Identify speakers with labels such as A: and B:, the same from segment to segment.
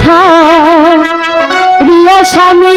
A: ছাড়িয়া স্বামী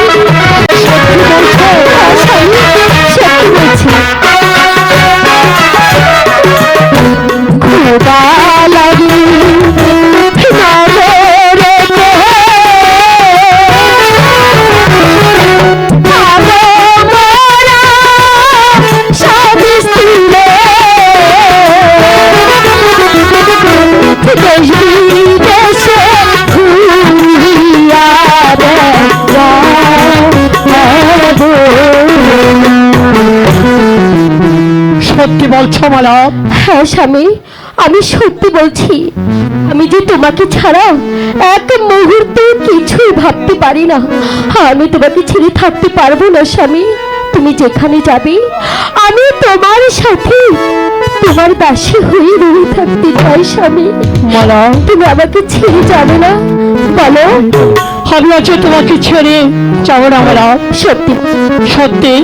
A: সত্যি বলছো
B: মালব
A: হ্যাঁ স্বামী, আমি সত্যি বলছি। আমি যে তোমাকে ছাড়া এক মুহূর্তে কিছুই ভাবতে পারি না। আমি তোমাকে ছেড়ে থাকতে পারব না, স্বামী। তুমি যেখানে যাবে, আমি তোমার সাথে তোমার দাসী হয়ে রয়ে থাকতে চাই স্বামী।
B: বলো
A: তুমি আমাকে ছেড়ে যাবে না। বলো।
B: আমি আছো তোমাকে ছেড়ে যাব না মালব
A: সত্যি।
B: সত্যি।